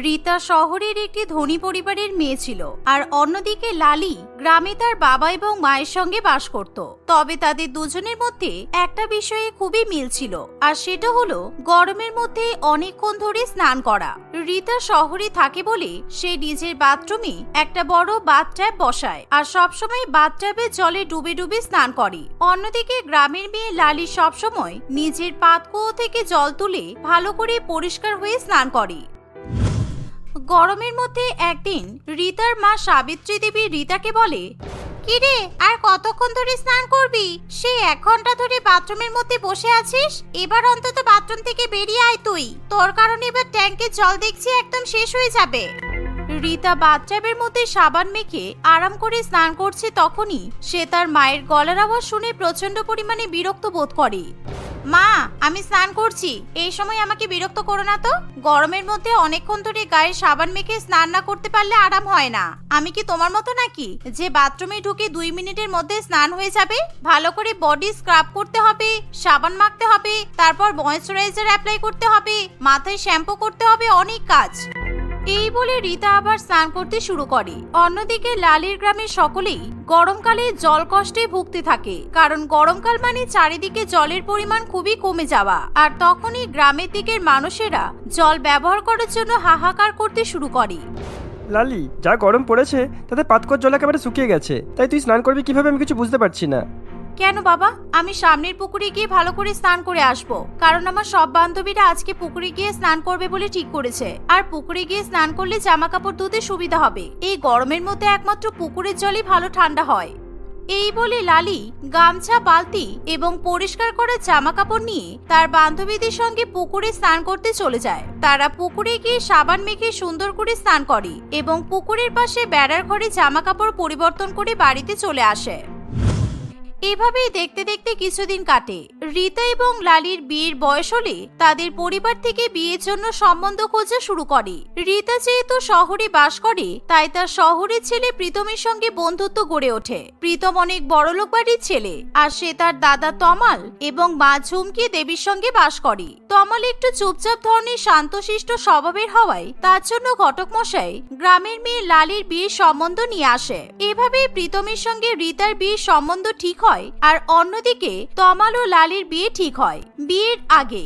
রীতা শহরের একটি ধনী পরিবারের মেয়ে ছিল আর অন্যদিকে লালি গ্রামে তার বাবা এবং মায়ের সঙ্গে বাস করত। তবে তাদের দুজনের মধ্যে একটা বিষয়ে খুবই মিল ছিল আর সেটা হলো গরমের মধ্যে অনেকক্ষণ ধরে স্নান করা। রীতা শহরে থাকে বলে সে নিজের বাথরুমে একটা বড় বাথট্যাব বসায় আর সবসময় বাথট্যাবে জলে ডুবে ডুবে স্নান করে। অন্যদিকে গ্রামের মেয়ে লালি সবসময় নিজের পাতকুয়ো থেকে জল তুলে ভালো করে পরিষ্কার হয়ে স্নান করে। গরমের মধ্যে একদিন রীতার মা সাবিত্রী দেবী রীতাকে বলে, কিরে, আর কতক্ষণ ধরে স্নান করবি? সেই এক ঘণ্টা ধরে বাথরুমের মধ্যে বসে আছিস? এবার অন্তত বাথরুম থেকে বেরিয়ে আয় তুই। তোর কারণে এবার ট্যাঙ্কের জল দেখছি একদম শেষ হয়ে যাবে। রীতা বাথটাবের মধ্যে সাবান মেখে আরাম করে স্নান করছে তখনই সে তার মায়ের গলার আওয়াজ শুনে প্রচণ্ড পরিমাণে বিরক্ত বোধ করে। মা, আমি স্নান করছি। এই সময় আমাকে বিরক্ত করো না তো। গরমের মধ্যে অনেকক্ষণ ধরে গায়ে সাবান মেখে স্নান না করতে পারলে আরাম হয় না। আমি কি তোমার মতো নাকি? যে বাথরুমে ঢুকে দুই মিনিটের মধ্যে স্নান হয়ে যাবে, ভালো করে বডি স্ক্রাব করতে হবে, সাবান মাখতে হবে, তারপর ময়েশ্চারাইজার অ্যাপ্লাই করতে হবে, মাথায় শ্যাম্পু করতে হবে, অনেক কাজ। এই বলে রীতা আবার স্নান করতে শুরু করে। অন্যদিকে লালির গ্রামের সকলেই গরমকালে জল কষ্টে ভুগতে থাকে। কারণ গরমকাল মানে চারিদিকে জলের পরিমাণ খুবই কমে যাওয়া। আর তখনই গ্রামের দিকের মানুষেরা জল ব্যবহার করার জন্য হাহাকার করতে শুরু করে। লালি, যা গরম পড়েছে, তাতে পাতকর জল একেবারে শুকিয়ে গেছে। তাই তুই স্নান করবি কীভাবে আমি কিছু বুঝতে পারছি না। কেন বাবা? আমি সামনের পুকুরে গিয়ে ভালো করে স্নান করে আসব। কারণ আমার সব বান্ধবীরা আজকে পুকুরে গিয়ে স্নান করবে বলে ঠিক করেছে। আর পুকুরে গিয়ে স্নান করলে জামা কাপড় ধুতে সুবিধা হবে। এই গরমের মধ্যে একমাত্র পুকুরের জলই ভালো ঠান্ডা হয়। এই বলে লালি গামছা, বালতি এবং পরিষ্কার করা জামা কাপড় নিয়ে তার বান্ধবীদের সঙ্গে পুকুরে স্নান করতে চলে যায়। তারা পুকুরে গিয়ে সাবান মেখে সুন্দর করে স্নান করে এবং পুকুরের পাশে বেড়ার ঘরে জামা কাপড় পরিবর্তন করে বাড়িতে চলে আসে। এভাবেই দেখতে দেখতে কিছুদিন কাটে। রীতা এবং লালির বিয়ের বয়স হলে তাদের পরিবার থেকে বিয়ের জন্য সম্বন্ধ খোঁজা শুরু করে। রীতা যেহেতু শহরে বাস করে, তাই তার শহরের ছেলে প্রীতমের সঙ্গে বন্ধুত্ব গড়ে ওঠে। প্রীতম অনেক বড়লোক বাড়ির ছেলে, আর সে তার দাদা তমাল এবং মা ঝুমকি দেবীর সঙ্গে বাস করে। তমাল একটু চুপচাপ ধরনের শান্তশিষ্ট স্বভাবের হওয়ায় তার জন্য ঘটক মশাই গ্রামের মেয়ে লালির বিয়ের সম্বন্ধ নিয়ে আসে। এভাবেই প্রীতমের সঙ্গে রীতার বিয়ের সম্বন্ধ ঠিক হয়। আর অন্যদিকে তমাল ও লালির বিয়ে ঠিক হয় বিয়ের আগে।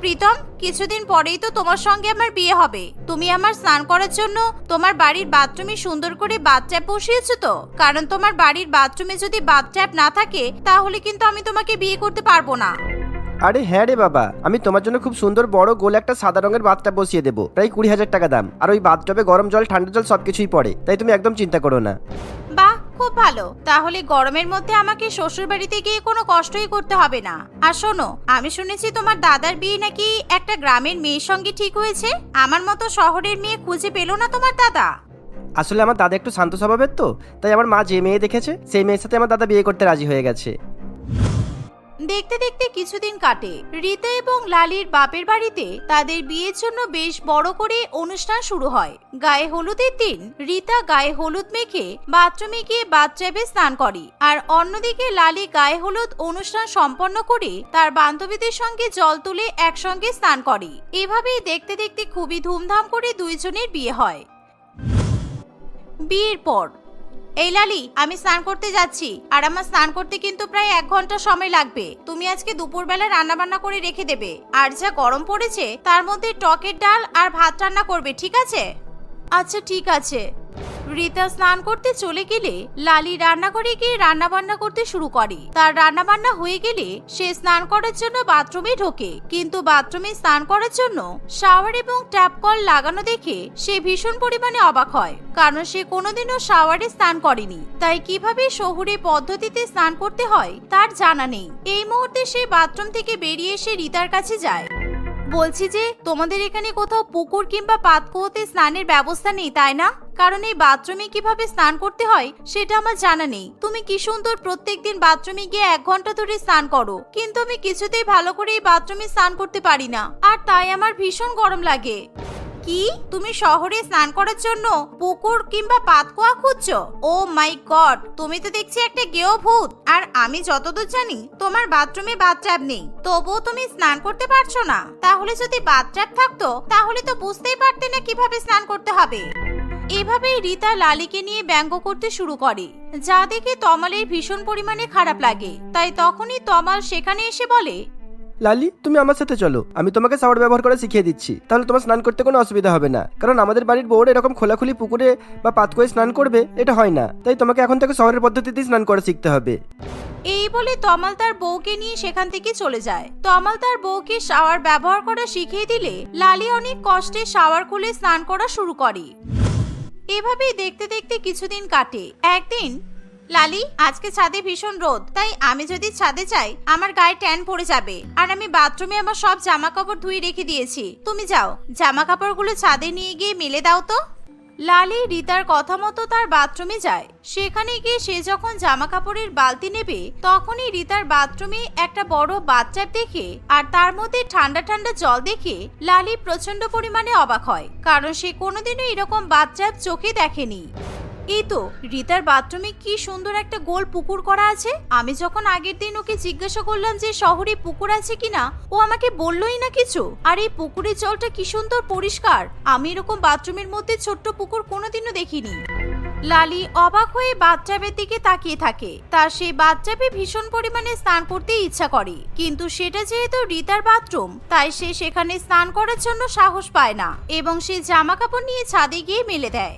প্রীতম কিছুদিন পরেই তো তোমার সঙ্গে আমার বিয়ে হবে। তুমি আমার স্নান করার জন্য তোমার বাড়ির বাথরুমে সুন্দর করে বাথট্যাপ বসিয়েছো তো? কারণ তোমার বাড়ির বাথরুমে যদি বাথট্যাপ না থাকে তাহলে কিন্তু আমি তোমাকে বিয়ে করতে পারব না। আরে হ্যাঁ রে বাবা আমি তোমার জন্য খুব সুন্দর বড় গোল একটা সাদা রঙের বাথটাব বসিয়ে দেবো। প্রায় কুড়ি হাজার টাকা দাম। আর ওই বাথটবে গরম জল ঠান্ডা জল সবকিছুই পড়ে তাই তুমি একদম চিন্তা করো না। বাহ খুব ভালো। তাহলে গরমের মধ্যে আমাকে শ্বশুর বাড়িতে গিয়ে কোনো কষ্টই করতে হবে না। আর শোনো, আমি শুনেছি তোমার দাদার বিয়ে নাকি একটা গ্রামের মেয়ের সঙ্গে ঠিক হয়েছে? আমার মতো শহরের মেয়ে খুঁজে পেল না তোমার দাদা। আসলে আমার দাদা একটু শান্ত স্বভাবের তো, তাই আমার মা যে মেয়ে দেখেছে, সেই মেয়ের সাথে আমার দাদা বিয়ে করতে রাজি হয়ে গেছে। দেখতে দেখতে কিছুদিন কাটে। রীতা এবং লালির বাপের বাড়িতে তাদের বিয়ের জন্য বেশ বড় করে অনুষ্ঠান শুরু হয়। গায়ে হলুদের দিন রীতা গায়ে হলুদ মেখে বাথরুমে গিয়ে বাথট্যাবে স্নান করে আর অন্যদিকে লালি গায়ে হলুদ অনুষ্ঠান সম্পন্ন করে তার বান্ধবীদের সঙ্গে জল তুলে একসঙ্গে স্নান করে। এভাবেই দেখতে দেখতে খুবই ধুমধাম করে দুইজনের বিয়ে হয়। বিয়ের পর এই লালি, আমি স্নান করতে যাচ্ছি। আর আমার স্নান করতে কিন্তু প্রায় এক ঘণ্টা সময় লাগবে। তুমি আজকে দুপুরবেলা রান্না বান্না করে রেখে দেবে। আর যা গরম পড়েছে, তার মধ্যে টকের ডাল আর ভাত রান্না করবে, ঠিক আছে? আচ্ছা ঠিক আছে। রীতা স্নান করতে চলে গেলে লালি রান্নাঘরে গিয়ে রান্না বান্না করতে শুরু করে। তার রান্না বান্না হয়ে গেলে সে স্নান করার জন্য বাথরুমে ঢোকে। কিন্তু বাথরুমে স্নান করার জন্য শাওয়ার এবং ট্যাপ কল লাগানো দেখে সে ভীষণ পরিমাণে অবাক হয়, কারণ সে কোনোদিনও শাওয়ারে স্নান করেনি। তাই কীভাবে শহুরে পদ্ধতিতে স্নান করতে হয় তার জানা নেই। এই মুহূর্তে সে বাথরুম থেকে বেরিয়ে এসে রিতার কাছে যায়। বলছি যে, তোমাদের এখানে কোথাও পুকুর কিংবা পাতকুয়োতে স্নানের ব্যবস্থা নেই, তাই না? কারণ এই বাথরুমে কীভাবে স্নান করতে হয়, সেটা আমার জানা নেই। তুমি কি সুন্দর প্রত্যেকদিন বাথরুমে গিয়ে এক ঘণ্টা ধরে স্নান করো। কিন্তু আমি কিছুতেই ভালো করে এই বাথরুমে স্নান করতে পারি না। আর তাই আমার ভীষণ গরম লাগে। কি? তুমি শহরে স্নান করার জন্য পুকুর কিংবা পাতকুয়া খুঁজছো? ও মাই গড, তুমি তো দেখছি একটা গেও ভূত আর আমি যতদূর জানি, তোমার বাথরুমে বাথটাব নেই। তবুও তুমি স্নান করতে পারছ না। তাহলে যদি বাথটাব থাকতো, তাহলে তো বুঝতেই পারতে না কীভাবে স্নান করতে হবে। এভাবেই রীতা লালিকে নিয়ে ব্যঙ্গ করতে শুরু করে। যা দেখে তমালের ভীষণ পরিমাণে খারাপ লাগে। তাই তখনই তমাল সেখানে এসে বলে লালি, তুমি আমার সাথে চলো। আমি তোমাকে শাওয়ার ব্যবহার করে শিখিয়ে দিচ্ছি। তাহলে তোমার স্নান করতে কোনো অসুবিধা হবে না। কারণ আমাদের বাড়ির বউর এরকম খোলাখুলি পুকুরে বা পাতকুয়ে স্নান করবে, এটা হয় না। তাই তোমাকে এখন থেকে শহরের পদ্ধতিতেই স্নান করে শিখতে হবে। এই বলে তমাল তার বউকে নিয়ে সেখান থেকে চলে যায়। তমাল তার বউকে শাওয়ার ব্যবহার করা শিখিয়ে দিলে লালি অনেক কষ্টে শাওয়ার খুলে স্নান করা শুরু করে। এভাবেই দেখতে দেখতে কিছুদিন কাটে। একদিন লালি, আজকে ছাদে ভীষণ রোদ, তাই আমি যদি ছাদে যাই, আমার গায়ে ট্যান পড়ে যাবে। আর আমি বাথরুমে আমার সব জামা কাপড় ধুয়ে রেখে দিয়েছি। তুমি যাও জামা কাপড়গুলো ছাদে নিয়ে গিয়ে মেলে দাও তো। লালি রিতার কথা মতো তার বাথরুমে যায়। সেখানে গিয়ে সে যখন জামা কাপড়ের বালতি নেবে, তখনই রিতার বাথরুমে একটা বড় বাচ্চা দেখে, আর তার মধ্যে ঠান্ডা ঠান্ডা জল দেখে লালি প্রচণ্ড পরিমাণে অবাক হয়, কারণ সে কোনোদিনও এরকম বাচ্চা চোখে দেখেনি। এই তো, রিতার বাথরুমে কি সুন্দর একটা গোল পুকুর করা আছে? আমি যখন আগের দিন ওকে জিজ্ঞাসা করলাম যে শহরে পুকুর আছে কিনা, ও আমাকে বললই না কিছু। আর এই পুকুরের জলটা কি সুন্দর পরিষ্কার? আমি এরকম বাথরুমের মধ্যে ছোট্ট পুকুর কোনোদিনও দেখিনি। লালি অবাক হয়ে বাচ্চাবের দিকে তাকিয়ে থাকে। তার সেই বাচ্চাবে ভীষণ পরিমাণে স্নান করতে ইচ্ছা করে। কিন্তু সেটা যেহেতু রিতার বাথরুম, তাই সে সেখানে স্নান করার জন্য সাহস পায় না। এবং সে জামা কাপড় নিয়ে ছাদে গিয়ে মেলে দেয়।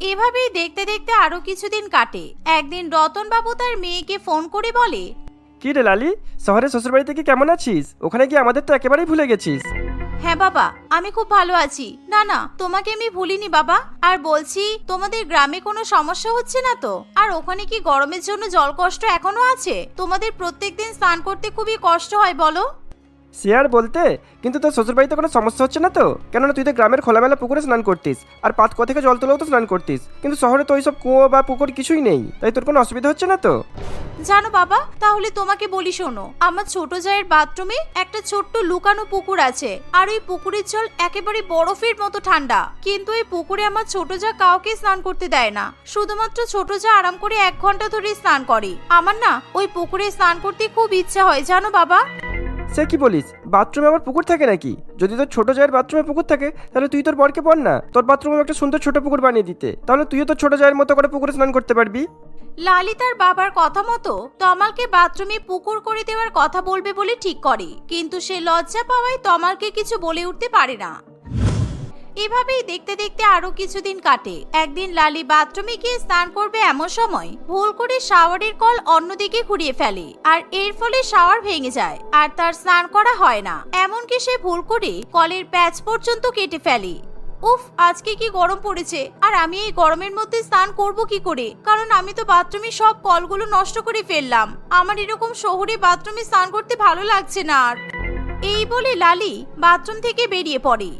এভাবেই দেখতে দেখতে আরও কিছুদিন কাটে। একদিন রতন বাবু তার মেয়েকে ফোন করে বলে কি রে লালি শহরে শ্বশুরবাড়ি থেকে কেমন আছিস? ওখানে কি আমাদের তো একেবারেই ভুলে গেছিস। হ্যাঁ বাবা আমি খুব ভালো আছি। না না তোমাকে আমি ভুলিনি বাবা। আর বলছি তোমাদের গ্রামে কোনো সমস্যা হচ্ছে না তো? আর ওখানে কি গরমের জন্য জল কষ্ট এখনও আছে? তোমাদের প্রত্যেকদিন স্নান করতে খুবই কষ্ট হয় বলো? সে আর বলতে? কিন্তু তোর শ্বশুরবাড়িতে কোনো সমস্যা হচ্ছে না তো? কেননা তুই তো গ্রামের খোলামেলা পুকুরে স্নান করতিস, আর পাতকুয়া থেকে জল তুলেও তো স্নান করতিস। কিন্তু শহরে তো ওইসব কুয়ো বা পুকুর কিছুই নেই, তাই তোর কোনো অসুবিধা হচ্ছে না তো? জানো বাবা, তাহলে তোমাকে বলি শোনো, আমার ছোট জায়ের বাথরুমে একটা ছোট্ট লুকানো পুকুর আছে, আর ওই পুকুরের জল একেবারে বরফের মতো ঠান্ডা। কিন্তু এই পুকুরে আমার ছোট যা কাউকে স্নান করতে দেয় না, শুধুমাত্র ছোট যা আরাম করে এক ঘণ্টা ধরে স্নান করে। আমার না, ওই পুকুরে স্নান করতে খুব ইচ্ছা হয়, জানো বাবা? সে কি বলিস? বাথরুমে আমার পুকুর থাকে নাকি? যদি তোর ছোট জায়ের বাথরুমে পুকুর থাকে, তাহলে তুই তোর বরকে বল না। তোর বাথরুমে একটা সুন্দর ছোট পুকুর বানিয়ে দিতে। তাহলে তুইও তোর ছোট জায়ের মতো করে পুকুরে স্নান করতে পারবি? লালিতার বাবার কথা মতো তমালকে বাথরুমে পুকুর করে দেওয়ার কথা বলবে বলে ঠিক করে। কিন্তু সে লজ্জা পাওয়ায় তমালকে কিছু বলে উঠতে পারে না। এভাবেই দেখতে দেখতে আরও কিছুদিন কাটে। একদিন লালি বাথরুমে গিয়ে স্নান করবে এমন সময় ভুল করে শাওয়ারের কল অন্যদিকে ঘুরিয়ে ফেলে আর এর ফলে শাওয়ার ভেঙে যায় আর তার স্নান করা হয় না। এমনকি সে ভুল করে কলের প্যাচ পর্যন্ত কেটে ফেলে। উফ, আজকে কি গরম পড়েছে? আর আমি এই গরমের মধ্যে স্নান করব কি করে? কারণ আমি তো বাথরুমে সব কলগুলো নষ্ট করে ফেললাম। আমার এরকম শহরে বাথরুমে স্নান করতে ভালো লাগছে না আর। এই বলে লালি বাথরুম থেকে বেরিয়ে পড়ে।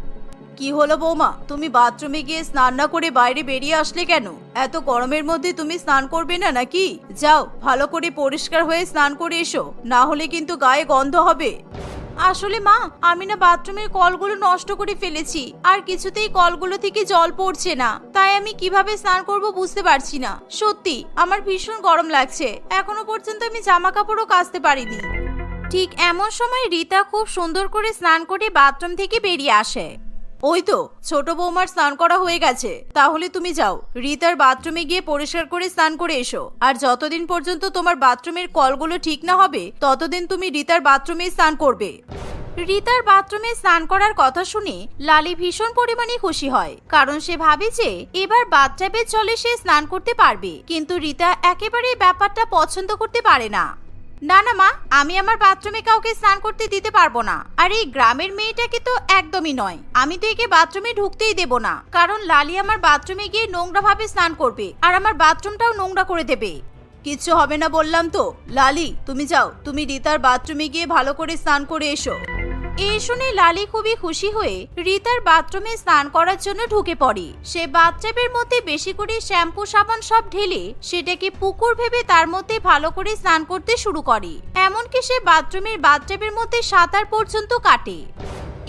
কি হলো বৌমা? তুমি বাথরুমে গিয়ে স্নান না করে বাইরে বেরিয়ে আসলে কেন? এত গরমের মধ্যে তুমি স্নান করবে না নাকি? যাও, ভালো করে পরিষ্কার হয়ে স্নান করে এসো। না হলে কিন্তু গায়ে গন্ধ হবে। আসলে মা, আমি না বাথরুমের কলগুলো নষ্ট করে ফেলেছি। আর কিছুতেই কলগুলো থেকে জল পড়ছে না। তাই আমি কীভাবে স্নান করব বুঝতে পারছি না। সত্যি, আমার ভীষণ গরম লাগছে। এখনও পর্যন্ত আমি জামা কাপড়ও কাচতে পারিনি। ঠিক এমন সময় রীতা খুব সুন্দর করে স্নান করে বাথরুম থেকে বেরিয়ে আসে। ওই তো ছোট বৌমার স্নান করা হয়ে গেছে। তাহলে তুমি যাও। রিতার বাথরুমে গিয়ে পরিষ্কার করে স্নান করে এসো। আর যতদিন পর্যন্ত তোমার বাথরুমের কলগুলো ঠিক না হবে, ততদিন তুমি রিতার বাথরুমে স্নান করবে। রিতার বাথরুমে স্নান করার কথা শুনে লালি ভীষণ পরিমাণে খুশি হয়, কারণ সে ভাবে যে এবার বাথটাবের জলে সে স্নান করতে পারবে। কিন্তু রিতা একেবারে এই ব্যাপারটা পছন্দ করতে পারে না। না না, মা, আমি আমার বাথরুমে কাউকে স্নান করতে দিতে পারব না। আর এই গ্রামের মেয়েটাকে তো একদমই নয়। আমি তো একে বাথরুমে ঢুকতেই দেব না। কারণ লালি আমার বাথরুমে গিয়ে নোংরা ভাবে স্নান করবে আর আমার বাথরুমটাও নোংরা করে দেবে। কিচ্ছু হবে না বললাম তো। লালি, তুমি যাও। তুমি রিতার বাথরুমে গিয়ে ভালো করে স্নান করে এসো। এই শুনে লালি খুবই খুশি হয়ে রিতার বাথরুমে স্নান করার জন্য ঢুকে পড়ে। সে বাথটাবের মধ্যে বেশি করে শ্যাম্পু, সাবান সব ঢেলে সেটাকে পুকুর ভেবে তার মধ্যে ভালো করে স্নান করতে শুরু করে। এমনকি সে বাথরুমের বাথটাবের মধ্যে সাঁতার পর্যন্ত কাটে।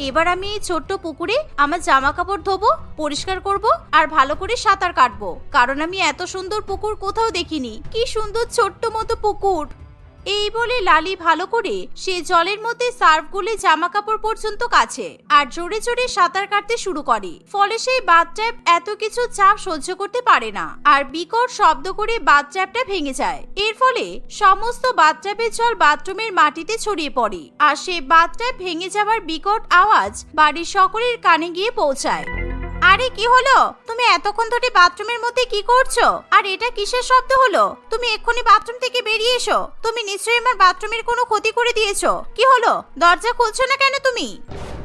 এবার আমি এই ছোট্ট পুকুরে আমার জামা কাপড় ধোবো, পরিষ্কার করব আর ভালো করে সাঁতার কাটবো। কারণ আমি এত সুন্দর পুকুর কোথাও দেখিনি। কি সুন্দর ছোট্ট মতো পুকুর! এই বলে লালি ভালো করে সে জলের মধ্যে সার্ফ গুলে জামা কাপড় পর্যন্ত কাছে আর জোরে জোরে সাঁতার কাটতে শুরু করে। ফলে সেই বাথট্যাপ এত কিছু চাপ সহ্য করতে পারে না আর বিকট শব্দ করে বাথট্যাপটা ভেঙে যায়। এর ফলে সমস্ত বাথট্যাপের জল বাথরুমের মাটিতে ছড়িয়ে পড়ে আর সেই বাথট্যাপ ভেঙে যাওয়ার বিকট আওয়াজ বাড়ির সকলের কানে গিয়ে পৌঁছায়। আরে কি হলো? তুমি এতক্ষণ ধরে বাথরুমের মধ্যে কি করছ? আর এটা কিসের শব্দ হলো? তুমি এক্ষুনি বাথরুম থেকে বেরিয়ে এসো। তুমি নিশ্চয়ই আমার বাথরুমের কোনো ক্ষতি করে দিয়েছ। কি হলো? দরজা খুলছো না কেন তুমি?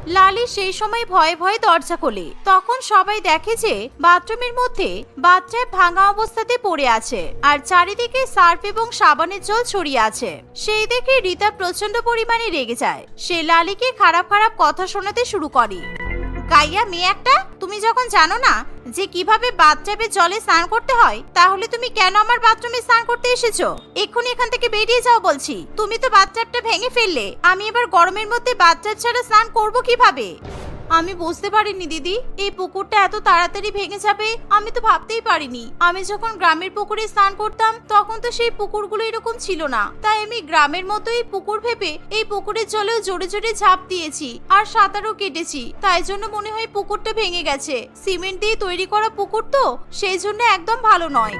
লালি সেই সময় ভয়ে ভয়ে দরজা খোলে। তখন সবাই দেখে যে বাথরুমের মধ্যে বাথট্যাপ ভাঙা অবস্থাতে পড়ে আছে। আর চারিদিকে সার্ফ এবং সাবানের জল ছড়িয়ে আছে। সেই দেখে রিতা প্রচণ্ড পরিমাণে রেগে যায়। সে লালিকে খারাপ খারাপ কথা শোনাতে শুরু করে। গাইয়া মেয়ে একটা, তুমি যখন জানো না যে কীভাবে বাথটাবে জলে স্নান করতে হয়, তাহলে তুমি কেন আমার বাথরুমে স্নান করতে এসেছ? এক্ষুনি এখান থেকে বেরিয়ে যাও বলছি। তুমি তো বাথটাবটা ভেঙে ফেললে। আমি এবার গরমের মধ্যে বাথটাব ছাড়া স্নান করব কীভাবে? আমি বুঝতে পারিনি, দিদি। এই পুকুরটা এত তাড়াতাড়ি ভেঙে যাবে, আমি তো ভাবতেই পারিনি। আমি যখন গ্রামের পুকুরে স্নান করতাম, তখন তো সেই পুকুরগুলো এরকম ছিল না। তাই আমি গ্রামের মতোই পুকুর ভেবে এই পুকুরের জলেও জোরে জোরে ঝাঁপ দিয়েছি আর সাঁতারও কেটেছি। তাই জন্য মনে হয় পুকুরটা ভেঙে গেছে। সিমেন্ট দিয়ে তৈরি করা পুকুর তো, সেই জন্য একদম ভালো নয়।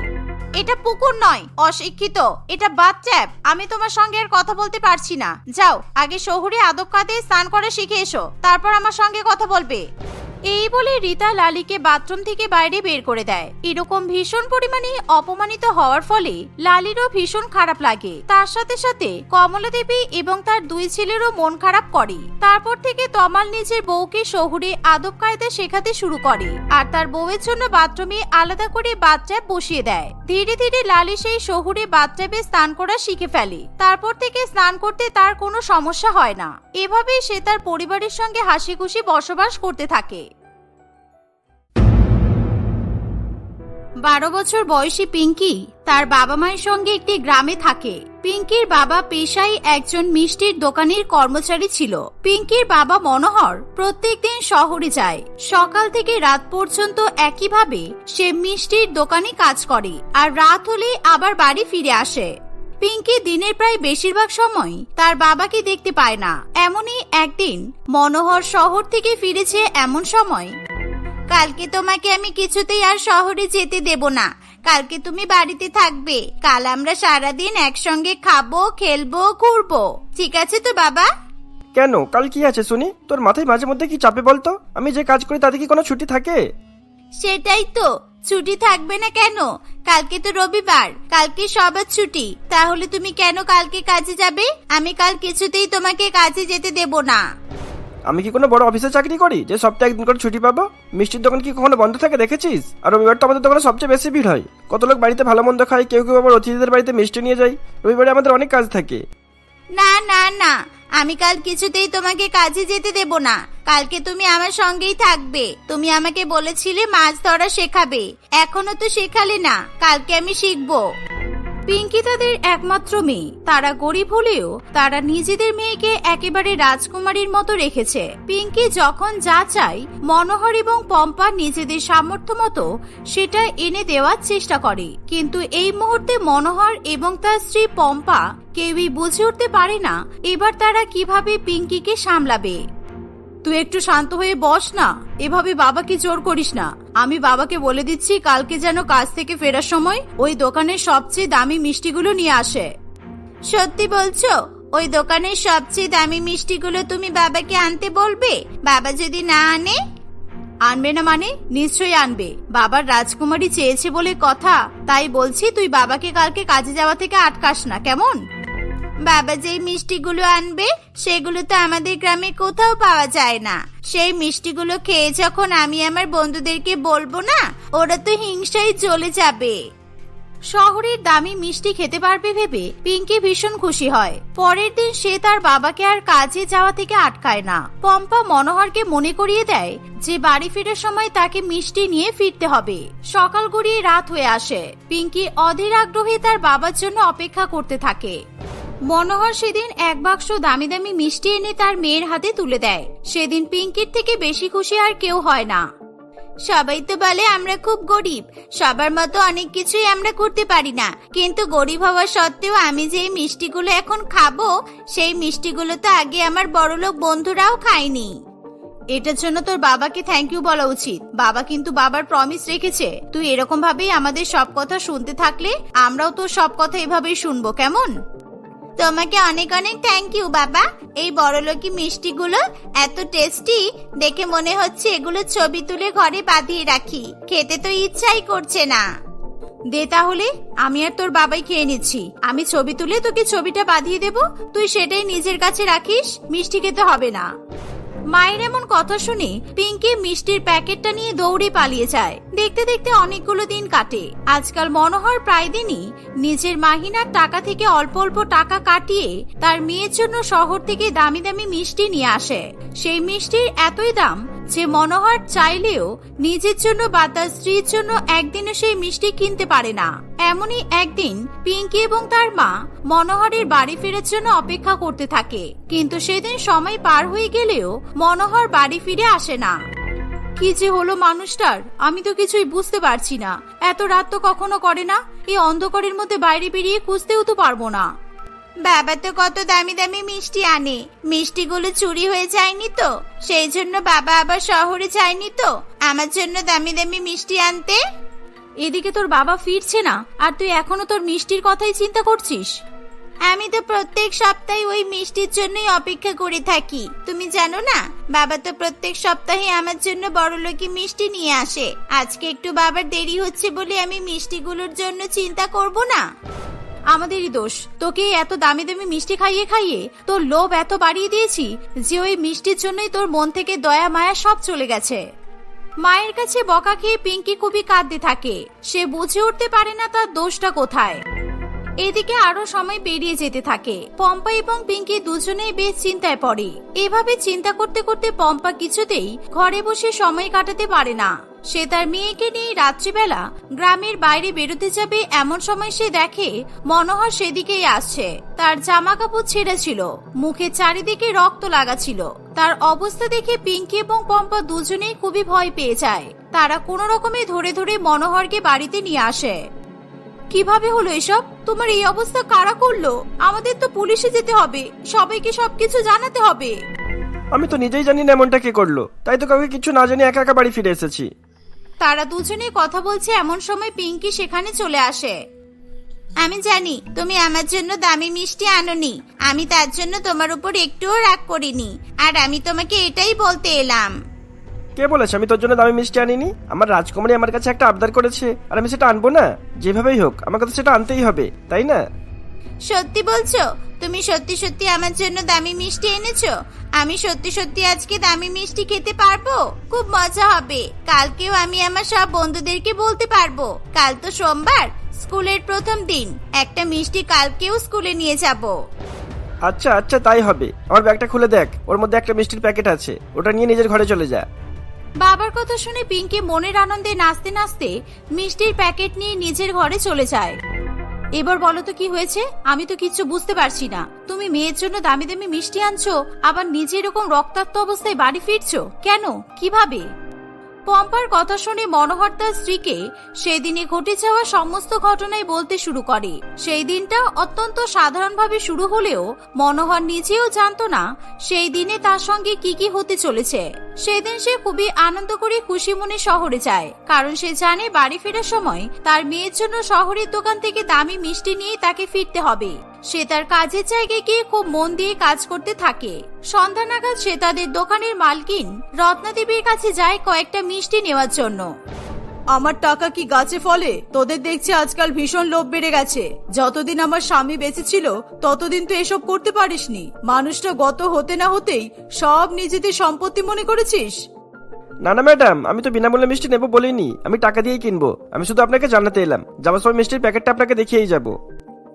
এটা পুকুর নয়, অশিক্ষিত। এটা বাথট্যাপ আমি তোমার সঙ্গে আর কথা বলতে পারছি না। যাও, আগে শহুরে আদব কাদে স্নান করে শিখে এসো। তারপর আমার সঙ্গে কথা বলবে। এই বলে রীতা লালিকে বাথরুম থেকে বাইরে বের করে দেয়। এরকম ভীষণ পরিমাণে অপমানিত হওয়ার ফলে লালিরও ভীষণ খারাপ লাগে। তার সাথে সাথে কমলা দেবী এবং তার দুই ছেলেরও মন খারাপ করে। তারপর থেকে তমাল নিজের বউকে শহুরে আদব কায়দা শেখাতে শুরু করে আর তার বউয়ের জন্য বাথরুমে আলাদা করে বাথট্যাপ বসিয়ে দেয়। ধীরে ধীরে লালি সেই শহুরে বাথট্যাপে স্নান করা শিখে ফেলে। তারপর থেকে স্নান করতে তার কোনো সমস্যা হয় না। এভাবেই সে তার পরিবারের সঙ্গে হাসি খুশি বসবাস করতে থাকে। বারো বছর বয়সী পিঙ্কি তার বাবা মায়ের সঙ্গে একটি গ্রামে থাকে। পিঙ্কির বাবা পেশায় একজন মিষ্টির দোকানের কর্মচারী ছিল। পিঙ্কির বাবা মনোহর প্রত্যেকদিন শহরে যায়। সকাল থেকে রাত পর্যন্ত একইভাবে সে মিষ্টির দোকানে কাজ করে আর রাত হলে আবার বাড়ি ফিরে আসে। পিঙ্কি দিনের প্রায় বেশিরভাগ সময় তার বাবাকে দেখতে পায় না। এমনই একদিন মনোহর শহর থেকে ফিরেছে এমন সময় কালকে তোমাকে আমি কিছুতেই আর শহরে যেতে দেব না। কালকে তুমি বাড়িতে থাকবে। কাল আমরা সারাদিন একসঙ্গে খাব খেলব ঘুরবো। ঠিক আছে তো বাবা? কেন? কাল কি আছে শুনি? তোর মাথায় মাঝে মধ্যে কি চাপে বলতো? আমি যে কাজ করি তাতে কি কোনো ছুটি থাকে? সেটাই তো। ছুটি থাকবে না কেন? কালকে তো রবিবার। কালকে সবার ছুটি। তাহলে তুমি কেন কালকে কাজে যাবে? আমি কাল কিছুতেই তোমাকে কাজে যেতে দেব না। আমি কি কোনো বড় অফিসে চাকরি করি? যে সপ্তাহে একদিন করে ছুটি পাবো? মিষ্টির দোকান কি কখনো বন্ধ থাকে দেখেছিস? আর রবিবার তো আমাদের দোকানে সবচেয়ে বেশি ভিড় হয়। কত লোক বাড়িতে ভালো মন্দ খায়, কেউ কেউ আবার অতিথিদের বাড়িতে মিষ্টি নিয়ে যায়। রবিবারে আমাদের অনেক কাজ থাকে। না না না। আমি কাল কিছুতেই তোমাকে কাজে যেতে দেব না। কালকে তুমি আমার সঙ্গেই থাকবে। তুমি আমাকে বলেছিলে মাছ ধরা শেখাবে। এখনও তো শেখালে না। কালকে আমি শিখব। পিঙ্কি তাদের একমাত্র মেয়ে। তারা গরিব হলেও তারা নিজেদের মেয়েকে একেবারে রাজকুমারীর মতো রেখেছে। পিঙ্কি যখন যা চায়, মনোহর এবং পম্পা নিজেদের সামর্থ্য মতো সেটা এনে দেওয়ার চেষ্টা করে। কিন্তু এই মুহূর্তে মনোহর এবং তার স্ত্রী পম্পা কেউই বুঝে উঠতে পারে না, এবার তারা কীভাবে পিঙ্কিকে সামলাবে। তুই একটু শান্ত হয়ে বস না। এভাবে বাবাকে জোর করিস না। আমি বাবাকে বলে দিচ্ছি, কালকে যেন কাজ থেকে ফেরার সময় ওই দোকানের সবচেয়ে দামি মিষ্টিগুলো নিয়ে আসে। সত্যি বলছো? ওই দোকানের সবচেয়ে দামি মিষ্টিগুলো তুমি বাবাকে আনতে বলবে? বাবা যদি না আনে? আনবে না মানে? নিশ্চয়ই আনবে। বাবার রাজকুমারী চেয়েছে বলে কথা। তাই বলছি, তুই বাবাকে কালকে কাজে যাওয়া থেকে আটকাস না, কেমন? বাবা যেই মিষ্টিগুলো আনবে, সেগুলো তো আমাদের গ্রামে কোথাও পাওয়া যায় না। সেই মিষ্টিগুলো খেয়ে যখন আমি আমার বন্ধুদেরকে বলব না, ওরা তো হিংসায় চলে যাবে। শহরের দামি মিষ্টি খেতে পারবে ভেবে পিঙ্কি ভীষণ খুশি হয়। পরের দিন সে তার বাবাকে আর কাজে যাওয়া থেকে আটকায় না। পম্পা মনোহরকে মনে করিয়ে দেয় যে বাড়ি ফেরার সময় তাকে মিষ্টি নিয়ে ফিরতে হবে। সকাল গড়িয়ে রাত হয়ে আসে। পিঙ্কি অধীর আগ্রহে তার বাবার জন্য অপেক্ষা করতে থাকে। মনোহর সেদিন এক বাক্স দামি দামি মিষ্টি এনে তার মেয়ের হাতে তুলে দেয়। সেদিন পিঙ্কির থেকে বেশি খুশি আর কেউ হয় না। সবাই তো বলে, আমরা খুব গরিব। সবার মতো অনেক কিছুই আমরা করতে পারি না। কিন্তু গরিব হওয়া সত্ত্বেও আমি যে মিষ্টিগুলো এখন খাব, সেই মিষ্টিগুলো তো আগে আমার বড়লোক বন্ধুরাও খায়নি। এটার জন্য তোর বাবাকে থ্যাংক ইউ বলা উচিত। বাবা কিন্তু বাবার প্রমিস রেখেছে। তুই এরকম ভাবেই আমাদের সব কথা শুনতে থাকলে, আমরাও তোর সব কথা এভাবেই শুনব, কেমন? তোমাকে অনেক অনেক থ্যাংক ইউ বাবা। এই বড়লোকি মিষ্টিগুলো এত টেস্টি দেখে মনে হচ্ছে এগুলো ছবি তুলে ঘরে বাঁধিয়ে রাখি। খেতে তো ইচ্ছাই করছে না। দে তাহলে, আমি আর তোর বাবাই খেয়ে নিচ্ছি। আমি ছবি তুলে তোকে ছবিটা বাঁধিয়ে দেব। তুই সেটাই নিজের কাছে রাখিস, মিষ্টি খেতে হবে না। মায়ের এমন কথা শুনে পিঙ্কি মিষ্টির প্যাকেটটা নিয়ে দৌড়ে পালিয়ে যায়। দেখতে দেখতে অনেকগুলো দিন কাটে। আজকাল মনোহর প্রায় দিনই নিজের মাহিনার টাকা থেকে অল্প অল্প টাকা কাটিয়ে তার মেয়ের জন্য শহর থেকে দামি দামি মিষ্টি নিয়ে আসে। সেই মিষ্টির এতই দাম যে মনোহর চাইলেও নিজের জন্য বা তার স্ত্রীর জন্য একদিনও সেই মিষ্টি কিনতে পারে না। এমনই একদিন পিঙ্কি এবং তার মা মনোহরের বাড়ি ফেরার জন্য অপেক্ষা করতে থাকে। কিন্তু সেদিন সময় পার হয়ে গেলেও মনোহর বাড়ি ফিরে আসে না। কি যে হলো মানুষটার, আমি তো কিছুই বুঝতে পারছি না। এত রাত তো কখনো করে না, এই অন্ধকারের মধ্যে বাইরে বেরিয়ে খুঁজতেও তো পারব না। বাবা তো কত দামি দামি মিষ্টি আনে। মিষ্টিগুলো চুরি হয়ে যায়নি তো? সেই জন্য বাবা আবার শহরে যায়নি তো? আমার জন্য দামি দামি মিষ্টি আনতে? এদিকে তোর বাবা ফিরছে না আর তুই এখনও তোর মিষ্টির কথাই চিন্তা করছিস? আমি তো প্রত্যেক সপ্তাহে ওই মিষ্টির জন্যই অপেক্ষা করে থাকি। তুমি জানো না বাবা তো প্রত্যেক সপ্তাহে আমার জন্য বড়লোকি মিষ্টি নিয়ে আসে। আজকে একটু বাবার দেরি হচ্ছে বলে আমি মিষ্টিগুলোর জন্য চিন্তা করব না। আমাদেরই দোষ। তোকে এত দামি দামি মিষ্টি খাইয়ে খাইয়ে তোর লোভ এত বাড়িয়ে দিয়েছি যে ওই মিষ্টির জন্যই তোর মন থেকে দয়া, মায়া সব চলে গেছে। মায়ের কাছে বকা খেয়ে পিঙ্কি খুবই কাঁদতে থাকে। সে বুঝে উঠতে পারে না তার দোষটা কোথায়। এদিকে আরও সময় পেরিয়ে যেতে থাকে। পম্পা এবং পিঙ্কি দুজনেই বেশ চিন্তায় পড়ে। এভাবে চিন্তা করতে করতে পম্পা কিছুতেই ঘরে বসে সময় কাটাতে পারে না। সে তার মেয়েকে নিয়ে রাত্রিবেলা গ্রামের বাইরে বেরোতে যাবে এমন সময় সে দেখে মনোহর সেদিকেই আসছে। তার জামা কাপড় ছেঁড়া ছিল, মুখে চারিদিকে রক্ত লাগা ছিল। তার অবস্থা দেখে পিঙ্কি এবং পম্পা দুজনেই খুবই ভয় পেয়ে যায়। তারা কোনো রকমে ধরে ধরে মনোহরকে বাড়িতে নিয়ে আসে। কীভাবে হলো এসব? তোমার এই অবস্থা কারা করল? আমাদের তো পুলিশে যেতে হবে। সবাইকে সবকিছু জানাতে হবে। আমি তো নিজেই জানি না এমনটা কে করল। তাই তো কাউকে কিছু না জানি একা একা বাড়ি ফিরে এসেছি। তারা দুজনে কথা বলছে এমন সময় পিঙ্কি সেখানে চলে আসে। আমি জানি তুমি আমার জন্য দামি মিষ্টি আনোনি। আমি তার জন্য তোমার উপর একটুও রাগ করিনি। আর আমি তোমাকে এটাই বলতে এলাম। কে বলেছে আমি তোর জন্য দামি মিষ্টি আনিনি? আমার রাজকুমারী আমার কাছে একটা আবদার করেছে আর আমি সেটা আনব না। যেভাবেই হোক আমাকে তো সেটা আনতেই হবে তাই না? সত্যি বলছো? তুমি সত্যি সত্যি আমার জন্য দামি মিষ্টি এনেছো? আমি সত্যি সত্যি আজকে দামি মিষ্টি খেতে পারব? খুব মজা হবে। কালকেও আমি আমার সব বন্ধুদেরকে বলতে পারব। কাল তো সোমবার স্কুলের প্রথম দিন। একটা মিষ্টি কালকেও স্কুলে নিয়ে যাব। আচ্ছা আচ্ছা তাই হবে। আমার ব্যাগটা খুলে দেখ। ওর মধ্যে একটা মিষ্টির প্যাকেট আছে। ওটা নিয়ে নিজের ঘরে চলে যা। বাবার কথা শুনে পিঙ্কি মনের আনন্দে নাচতে নাচতে মিষ্টির প্যাকেট নিয়ে নিজের ঘরে চলে যায়। এবার বলো তো কি হয়েছে? আমি তো কিচ্ছু বুঝতে পারছি না। তুমি মেয়ের জন্য দামি দামি মিষ্টি আনছো, আবার নিজে এরকম রক্তাক্ত অবস্থায় বাড়ি ফিরছো? কেন? কীভাবে? পম্পার কথা শুনে মনোহর তার স্ত্রীকে সেদিনে ঘটে যাওয়া সমস্ত ঘটনাই বলতে শুরু করে। সেই দিনটা অত্যন্ত সাধারণভাবে শুরু হলেও মনোহর নিজেও জানতো না সেই দিনে তার সঙ্গে কি কি হতে চলেছে। সেদিন সে খুবই আনন্দ করে খুশি মনে শহরে যায়, কারণ সে জানে বাড়ি ফেরার সময় তার মেয়ের জন্য শহরের দোকান থেকে দামি মিষ্টি নিয়ে তাকে ফিরতে হবে। সে তার কাজের জায়গায় গিয়ে খুব মন দিয়ে কাজ করতে থাকে। সন্ধ্যা নাগাদ সে তাদের দোকানের মালকিন রত্নাদেবীর কাছে যায় কয়েকটা মিষ্টি নেওয়ার জন্য। আমার টাকা কি গাছে ফলে? তোদের দেখছি আজকাল ভীষণ লোভ বেড়ে গেছে। যতদিন আমার স্বামী বেঁচে ছিল ততদিন তো এসব করতে পারিসনি। মানুষটা গত হতে না হতেই সব নিজেদের সম্পত্তি মনে করেছিস? না না ম্যাডাম আমি তো বিনামূল্যে মিষ্টি নেব বলিনি। আমি টাকা দিয়েই কিনবো। আমি শুধু আপনাকে জানাতে এলাম। যাওয়ার সময় মিষ্টির প্যাকেটটা আপনাকে দেখিয়েই যাব।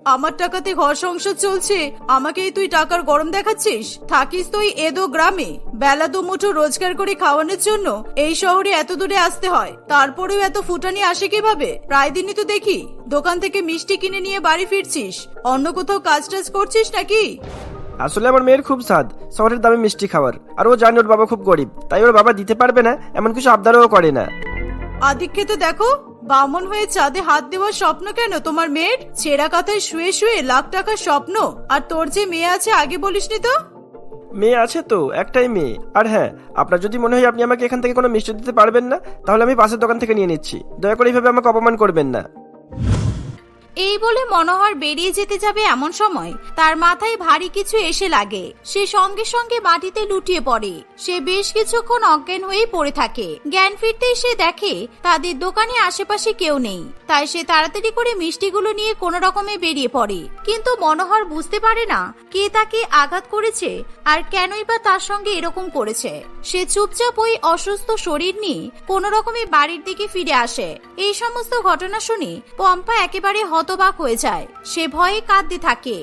আমার টাকাতে ঘর সংসার চলছে আমাকেই তুই টাকার গরম দেখাচ্ছিস? থাকিস তুই এদো গ্রামে। বেলা দুমুঠো রোজগার করে খাওয়ানোর জন্য এই শহরে এত দূরে আসতে হয় তারপরেও এত ফুটানি আসে কীভাবে? প্রায় দিনই তো দেখি দোকান থেকে মিষ্টি কিনে নিয়ে বাড়ি ফিরছিস। অন্য কোথাও কাজ টাজ করছিস নাকি? আসলে আমার মেয়ের খুব স্বাদ শহরের দামে মিষ্টি খাওয়ার। আর ও জানে ওর বাবা খুব গরিব তাই ওর বাবা দিতে পারবে না এমন কিছু আবদারও করে না। আদিক্ষে তো দেখো বামন হয়ে চাঁদে হাত দেওয়ার স্বপ্ন কেন? তোমার মেয়ের? ছেঁড়া কথায় শুয়ে শুয়ে লাখ টাকার স্বপ্ন। আর তোর যে মেয়ে আছে, আগে বলিসনি তো? মেয়ে আছে তো, একটাই মেয়ে। আর হ্যাঁ আপনার যদি মনে হয় আপনি আমাকে এখান থেকে কোনো মিষ্টি দিতে পারবেন না, তাহলে আমি পাশের দোকান থেকে নিয়ে নিচ্ছি। দয়া করে এইভাবে আমাকে অপমান করবেন না। এই বলে মনোহর বেরিয়ে যেতে যাবে এমন সময়। তার মাথায় ভারী কিছু এসে লাগে। সে সঙ্গে সঙ্গে মাটিতে লুটিয়ে পড়ে। সে বেশ কিছুক্ষণ অজ্ঞান হয়ে পড়ে থাকে। জ্ঞান ফিরতেই সে দেখে তাদের দোকানে আশেপাশে কেউ নেই। তাই সে তাড়াতাড়ি করে মিষ্টিগুলো নিয়ে কোনো রকমে বেরিয়ে পড়ে। কিন্তু মনোহর বুঝতে পারে না কে তাকে আঘাত করেছে আর কেনই বা তার সঙ্গে এরকম করেছে। সে চুপচাপ ওই অসুস্থ শরীর নিয়ে কোনো রকমে বাড়ির দিকে ফিরে আসে। এই সমস্ত ঘটনা শুনে পম্পা একেবারে হতবাক হয়ে যায়। সে ভয়ে কাঁদতে থাকে।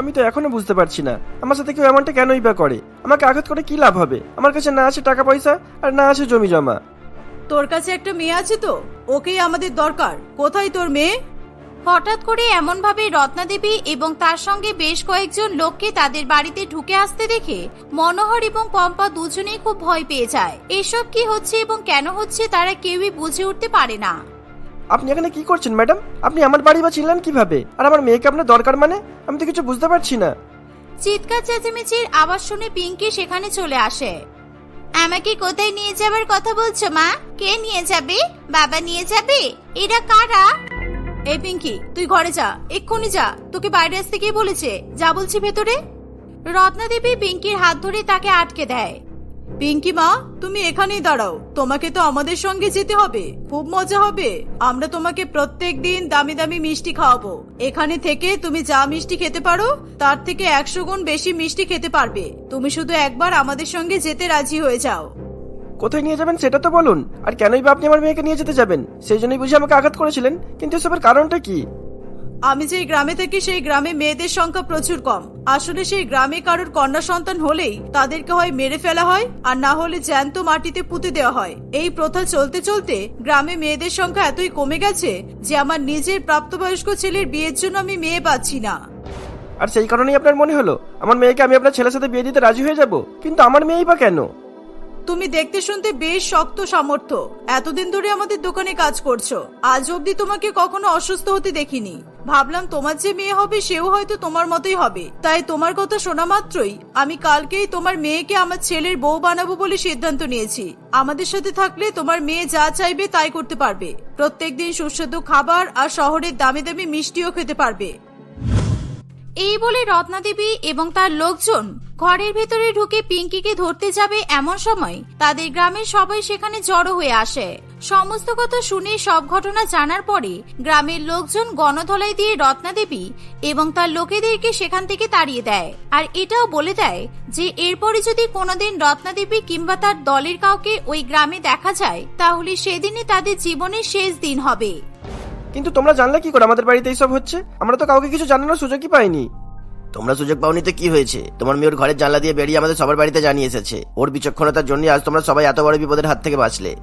আমি তো এখনও বুঝতে পারছি না আমার সাথে কেউ এমনটা কেনই বা করে? আমাকে আঘাত করে কি লাভ হবে? আমার কাছে না আছে টাকা পয়সা আর না আছে জমি জমা তোর কাছে একটা মেয়ে আছে তো? ওকেই আমাদের দরকার। কোথায় তোর মেয়ে? হঠাৎ করে এমন ভাবে রত্নাদেবী এবং তার সঙ্গে বেশ কয়েকজন লোককে তাদের বাড়িতে ঢুকে আসতে দেখে মনোহর এবং পম্পা দুজনেই খুব ভয় পেয়ে যায়। এসব কি হচ্ছে এবং কেন হচ্ছে তারা কেউই বুঝে উঠতে পারে না। আপনি এখানে কি করছেন, ম্যাডাম? আপনি আমার বাড়ি বা চিনলেন কীভাবে? আর আমার মেয়েকে আপনার দরকার মানে? আমি তো কিছু বুঝতে পারছি না। চিৎকার চেঁচামেচির আওয়াজ শুনে পিঙ্কি সেখানে চলে আসে। আমাকে কোথায় নিয়ে যাবার কথা বলছো, মা? কে নিয়ে যাবে? বাবা নিয়ে যাবে? এরা কারা? এই পিঙ্কি, তুই ঘরে যা, এক্ষুনি যা। তোকে বাইরে আসতে কে বলেছে? যা বলছি ভেতরে। রত্নাদেবী পিঙ্কির হাত ধরে তাকে আটকে দেয়। পিঙ্কি মা, তুমি এখানেই দাঁড়াও। তোমাকে তো আমাদের সঙ্গে যেতে হবে। খুব মজা হবে। আমরা তোমাকে প্রত্যেক দিন দামি দামি মিষ্টি খাওয়াবো। এখানে থেকে তুমি যা মিষ্টি খেতে পারো, তার থেকে একশো গুণ বেশি মিষ্টি খেতে পারবে। তুমি শুধু একবার আমাদের সঙ্গে যেতে রাজি হয়ে যাও। কোথায় নিয়ে যাবেন সেটা তো বলুন। আর কেনই বা আপনি আমার মেয়েকে নিয়ে যেতে যাবেন? সেই জন্যই বুঝে আমাকে আঘাত করেছিলেন। কিন্তু এসবের কারণটা কি? আমি যেই গ্রামে থাকি, সেই গ্রামে মেয়েদের সংখ্যা প্রচুর কম। আসলে সেই গ্রামে কারোর কন্যা সন্তান হলেই তাদেরকে হয় মেরে ফেলা হয় আর না হলে জ্যান্ত মাটিতে পুঁতে দেওয়া হয়। এই প্রথা চলতে চলতে গ্রামে মেয়েদের সংখ্যা এতই কমে গেছে যে আমার নিজের প্রাপ্তবয়স্ক ছেলের বিয়ের জন্য আমি মেয়ে পাচ্ছি না। আর সেই কারণেই আপনার মনে হলো, আমার মেয়েকে আমি আপনার ছেলের সাথে বিয়ে দিতে রাজি হয়ে যাব, কিন্তু আমার মেয়েই বা কেন? তুমি দেখতে শুনতে বেশ শক্ত সামর্থ্য। এতদিন ধরে আমাদের দোকানে কাজ করছ। আজ অবধি তোমাকে কখনো অসুস্থ হতে দেখিনি। ভাবলাম তোমার যে মেয়ে হবে, সেও হয়তো তোমার মতোই হবে। তাই তোমার কথা শোনা মাত্রই আমি কালকেই তোমার মেয়েকে আমার ছেলের বউ বানাবো বলে সিদ্ধান্ত নিয়েছি। আমাদের সাথে থাকলে তোমার মেয়ে যা চাইবে তাই করতে পারবে। প্রত্যেকদিন সুস্বাদু খাবার আর শহরের দামি দামি মিষ্টিও খেতে পারবে। এই বলে রত্নাদেবী এবং তার লোকজন ঘরের ভেতরে ঢুকে পিঙ্কিকে ধরতে যাবে এমন সময় তাদের গ্রামের সবাই সেখানে জড়ো হয়ে আসে। সমস্ত কথা শুনে সব ঘটনা জানার পরে গ্রামের লোকজন গণধলাই দিয়ে রত্নাদেবী এবং তার লোকেদেরকে সেখান থেকে তাড়িয়ে দেয়। আর এটাও বলে দেয় যে এরপরে যদি কোনোদিন রত্নাদেবী কিংবা তার দলের কাউকে ওই গ্রামে দেখা যায়, তাহলে সেদিনই তাদের জীবনের শেষ দিন হবে। কিন্তু তোমরা জানলে কি করে? আমাদের বাড়িতে এইসব হচ্ছে? আমরা তো কাউকে কিছু জানানোর সুযোগই পাইনি। তোমরা সুযোগ পাওনি তো কি হয়েছে? তোমার মেয়ের ঘরের জানলা দিয়ে বেরিয়ে আমাদের সবার বাড়িতে জানিয়ে এসেছে। ওর বিচক্ষণতার জন্য আজ তোমরা সবাই এত বড় বিপদের হাত থেকে বাঁচলে।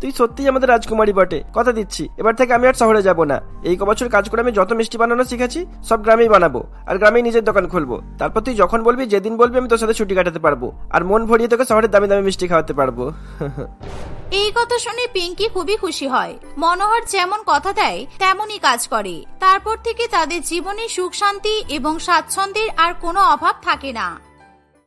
তুই সত্যিই আমাদের রাজকুমারী বটে। কথা দিচ্ছি, এবার থেকে আমি আর শহরে যাব না। এই ক বছর কাজ করে আমি যত মিষ্টি বানানো শিখেছি, সব গ্রামেই বানাবো, আর গ্রামেই নিজের দোকান খুলবো। তারপর তুই যখন বলবি, যেদিন বলবি আমি তোর সাথে ছুটি কাটাতে পারব, আর মন ভরিয়ে তোকে শহরের দামি দামি মিষ্টি খাওয়াতে পারব। এই কথা শুনে পিঙ্কি খুবই খুশি হয়। মনোহর যেমন কথা দেয়, তেমনই কাজ করে। তারপর থেকে তাদের জীবনে সুখ শান্তি এবং স্বাচ্ছন্দ্যের আর কোনো অভাব থাকে না।